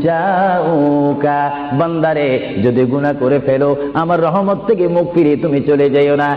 জাউকা বান্দারে, যদি গুনাহ করে ফেলো, আমার রহমত থেকে মুখ ফিরিয়ে তুমি চলে যাইও না।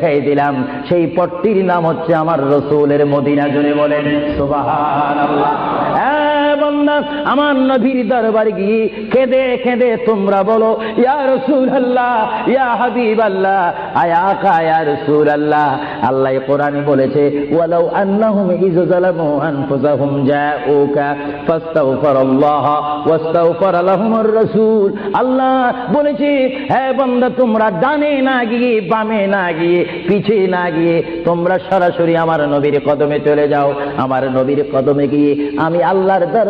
দেখাই দিলাম। সেই পথটির নাম হচ্ছে আমার রসুলের মদিনা জুড়ে বলেন সুবাহ বান্দা, আমার নবীর দরবার গিয়ে তোমরা বলো রসুল আল্লাহ ইয়া হাবিব আল্লাহ ইয়া রসুল আল্লাহ আল্লাহ বলেছে, ওয়ালাউ আন্নাহুম আনফুসাহুম জাউকা, ফাস্তাগফিরুল্লাহ লাহুমুর রাসূল। আল্লাহ বলেছে হ্যাঁ বান্দা, তোমরা ডানে না গিয়ে, বামে না গিয়ে, পিছে না গিয়ে, তোমরা সরাসরি আমার নবীর কদমে চলে যাও। আমার নবীর কদমে গিয়ে আমি আল্লাহর দরবারে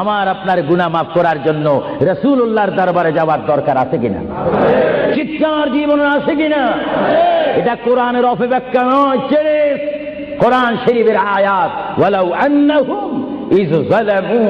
আমার আপনার গুণা মাফ করার জন্য রসুল উল্লাহর দরবারে যাওয়ার দরকার আছে কিনা? চিৎকার জীবন আছে কিনা? এটা কোরআনের অপব্যাখ্যা নয়, ছেড়ে কোরআন শরীফের আয়াত, ওয়ালাউ আন্নাহুম ইজ জালামু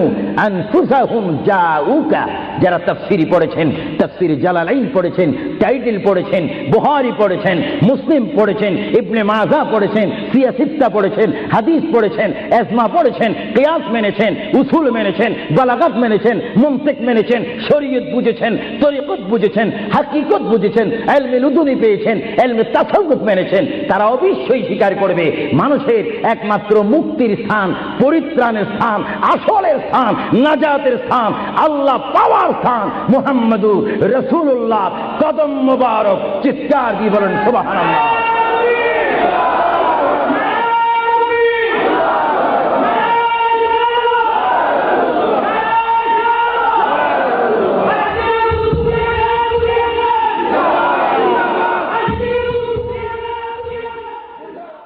আনফুসাহুম জাউকা। যারা তাফসিরি পড়েছেন, তাফসির জালালাইন পড়েছেন, টাইটেল পড়েছেন বুহারি পড়েছেন, মুসলিম পড়েছেন, ইবনে মাজা পড়েছেন সিয়াসিত্তা পড়েছেন, হাদিস পড়েছেন এসমা পড়েছেন, কিয়াস মেনেছেন, উসুল মেনেছেন, বালাগাত মেনেছেন মুমতিক মেনেছেন, শরীয়ত বুঝেছেন, তরিকত বুঝেছেন, হাকিকত বুঝেছেন, এলমে লুদুনি পেয়েছেন, এলমে তাসাউফ মেনেছেন, তারা অবশ্যই স্বীকার করবে, মানুষের একমাত্র মুক্তির স্থান, পরিত্রাণের স্থান, আসলের স্থান, নাজাতের স্থান, আল্লাহ পাওয়ার স্থান মুহাম্মদু রসুল্লাহ কদম মুবারক চিৎকার দিয়ে বলেন সুবহানাল্লাহ।